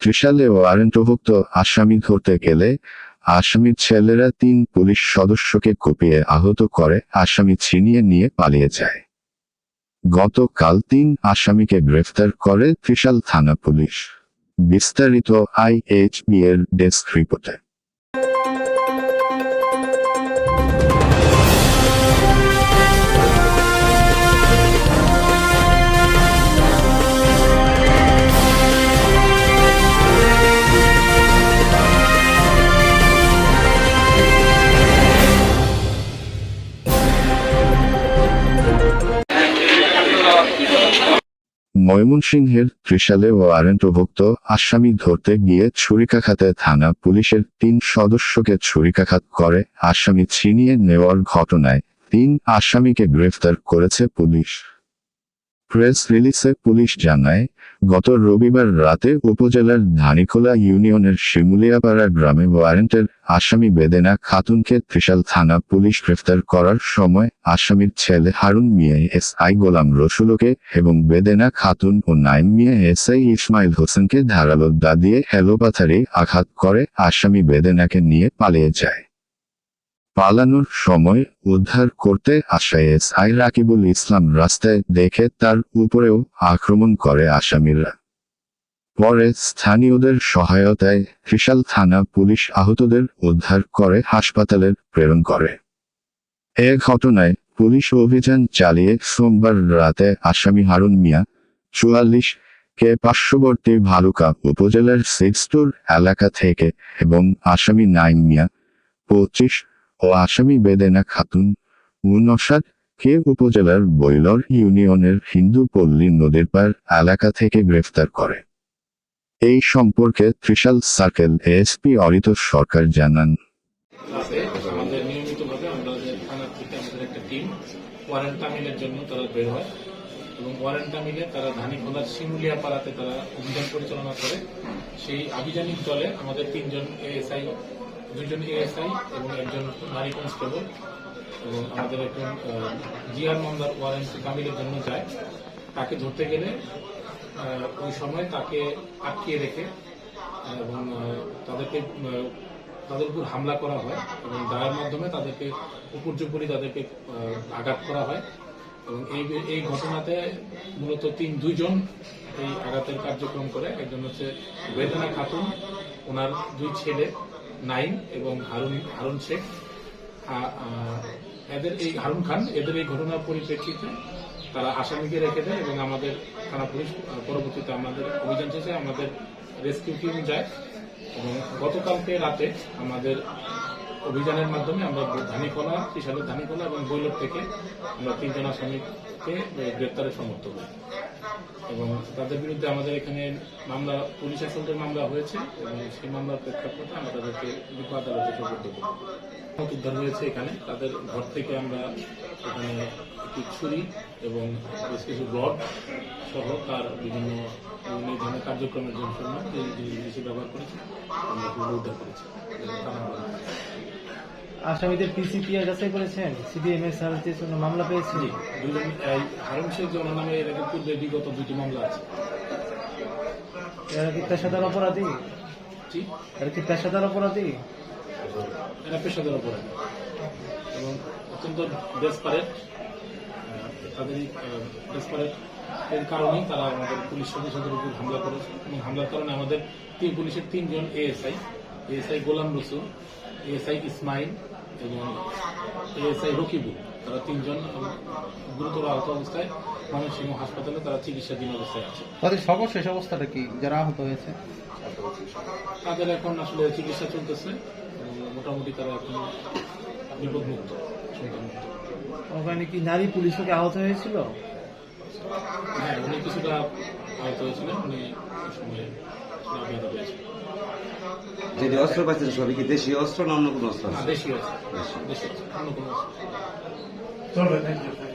ত্রিশালে ও ওয়ারেন্টভুক্ত আসামি ধরতে গেলে আসামির ছেলেরা তিন পুলিশ সদস্যকে কুপিয়ে আহত করে, আসামি ছিনিয়ে নিয়ে পালিয়ে যায়। গতকাল তিন আসামিকে গ্রেফতার করে ত্রিশাল থানা পুলিশ। বিস্তারিত আইএইচবি এর ডেস্ক রিপোর্টে। ময়মনসিংহের ত্রিশালে ওয়ারেন্টভুক্ত আসামি ধরতে গিয়ে ছুরিকাঘাতে থানা পুলিশের তিন সদস্যকে ছুরিকাখাত করে আসামি ছিনিয়ে নেওয়ার ঘটনায় তিন আসামিকে গ্রেফতার করেছে পুলিশ। প্রেস রিলিজে পুলিশ জানায়, গত রবিবার রাতে উপজেলার ধানিখোলা ইউনিয়নের শিমুলিয়াপাড়া গ্রামে ওয়ারেন্টের আসামি বেদেনা খাতুনকে ত্রিশাল থানা পুলিশ গ্রেফতার করার সময় আসামির ছেলে হারুন মিয়া এস আই গোলাম রসুলকে এবং বেদেনা খাতুন ও নাইম মিয়া এস আই ইসমাইল হোসেনকে ধারালো দা দিয়ে হেলোপাথারে আঘাত করে আসামি বেদেনাকে নিয়ে পালিয়ে যায়। পালানোর সময় উদ্ধার করতে আসা এস আই রাকিবুল ইসলাম রাস্তায় দেখে তার উপরেও আক্রমণ করে আসামিরা। পরে স্থানীয়দের সহায়তায় ত্রিশাল থানা পুলিশ আহতদের উদ্ধার করে হাসপাতালে প্রেরণ করে। এ ঘটনায় পুলিশ অভিযান চালিয়ে সোমবার রাতে আসামি হারুন মিয়া, চুয়াল্লিশ, কে পার্শ্ববর্তী ভালুকা উপজেলার সিক্সটুর এলাকা থেকে এবং আসামি নাইম মিয়া, পঁচিশ ও আসামি বেদেনা খাতুন, উনষাট, কে উপজেলার বৈলর ইউনিয়নের হিন্দু পল্লী নদীর পার এলাকা থেকে গ্রেফতার করে। এই সম্পর্কে ত্রিশাল সার্কেল এসপি অরিত সরকার জানান। জন্য তারা বের হয় এবং তারা পাড়াতে তারা অভিযান পরিচালনা করে। সেই আভিযানিক দলে আমাদের তিনজন এএসআই দুইজন এএসআই এবং একজন নারী কনস্টেবল এবং আমাদের একজন জিয়ার মামলার ওয়ারেন্ট তামিলের জন্য যায়। তাকে ধরতে গেলে ওই সময় তাকে আটকিয়ে রেখে এবং তাদেরকে তাদের উপর হামলা করা হয় এবং দায়ের মাধ্যমে তাদেরকে, উপর্যুপরি তাদেরকে আঘাত করা হয়। এবং এই এই ঘটনাতে মূলত তিন, দুইজন এই আঘাতের কার্যক্রম করে। একজন হচ্ছে বেদনা খাতুন, ওনার দুই ছেলে। নাইম এবং হারুন হারুন শেখ। এদের এই হারুন খান, এদের এই ঘটনার পরিপ্রেক্ষিতে তারা আসামিকে রেখে দেয় এবং আমাদের থানা পুলিশ পরবর্তীতে আমাদের অভিযান শেষে আমাদের রেস্কিউ টিম যায়। এবং গতকালকে রাতে আমাদের অভিযানের মাধ্যমে আমরা ধানিকলা ত্রিশালের ধানিকলা এবং বৈলর থেকে আমরা তিনজন আসামিকে গ্রেপ্তারে সমর্থ করি। এবং তাদের বিরুদ্ধে আমাদের এখানে মামলা, পুলিশ অ্যাসল্টের মামলা হয়েছে এবং সেই মামলার প্রেক্ষাপটে আমরা তাদেরকে বিজ্ঞ আদালতে সুপর্দ করি উদ্ধার হয়েছে এখানে। তাদের ঘর থেকে আমরা এখানে একটি ছুরি এবং বেশ কিছু রড সহ তার বিভিন্ন বিভিন্ন ধরনের কার্যক্রমের জন্য জিনিস ব্যবহার করেছে, আমরা উদ্ধার করেছি। আসামিদের পিসিপিআর যাচাই করেছেন সিডিএমএস সার্ভিসের জন্য মামলা পেয়েছি। দুজন হারুন শেখ নামে এর আগে পূর্বে বিগত দুটি মামলা আছে। এরা কি পেশাদার অপরাধী? এরা কি পেশাদার অপরাধী? এরা পেশাদার অপরাধী। এবং অত্যন্ত ডেসপারেট তাদের ডেসপারেট এর কারণেই তারা আমাদের পুলিশ সদস্যদের উপর হামলা করেছে। এবং হামলার কারণে আমাদের তিন পুলিশের তিনজন এএসআই এএসআই গোলাম রসুল এএসআই ইসমাইল এবং এএসআই রকিবুল। তারা তিনজন গুরুতর আহত অবস্থায় ময়মনসিংহ হাসপাতালে তারা চিকিৎসাধীন অবস্থায় আছে। তাদের সর্বশেষ অবস্থাটা কি? যারা আহত হয়েছে? তাদের এখন আসলে চিকিৎসা চলতেছে মোটামুটি তারা এখন বিপদমুক্ত চিন্তামুক্ত ওখানে কি নারী পুলিশও কি আহত হয়েছিল? হ্যাঁ উনি কিছুটা আহত হয়েছিলেন উনি সময় আঘাত পেয়েছেন যেটি অস্ত্র পাচ্ছেন সবই কি দেশীয় অস্ত্র না অন্য কোনো অস্ত্র? আর আছে দেশি আছে দেশি আছে অন্য কোনো অস্ত্র। চলবে থ্যাংক ইউ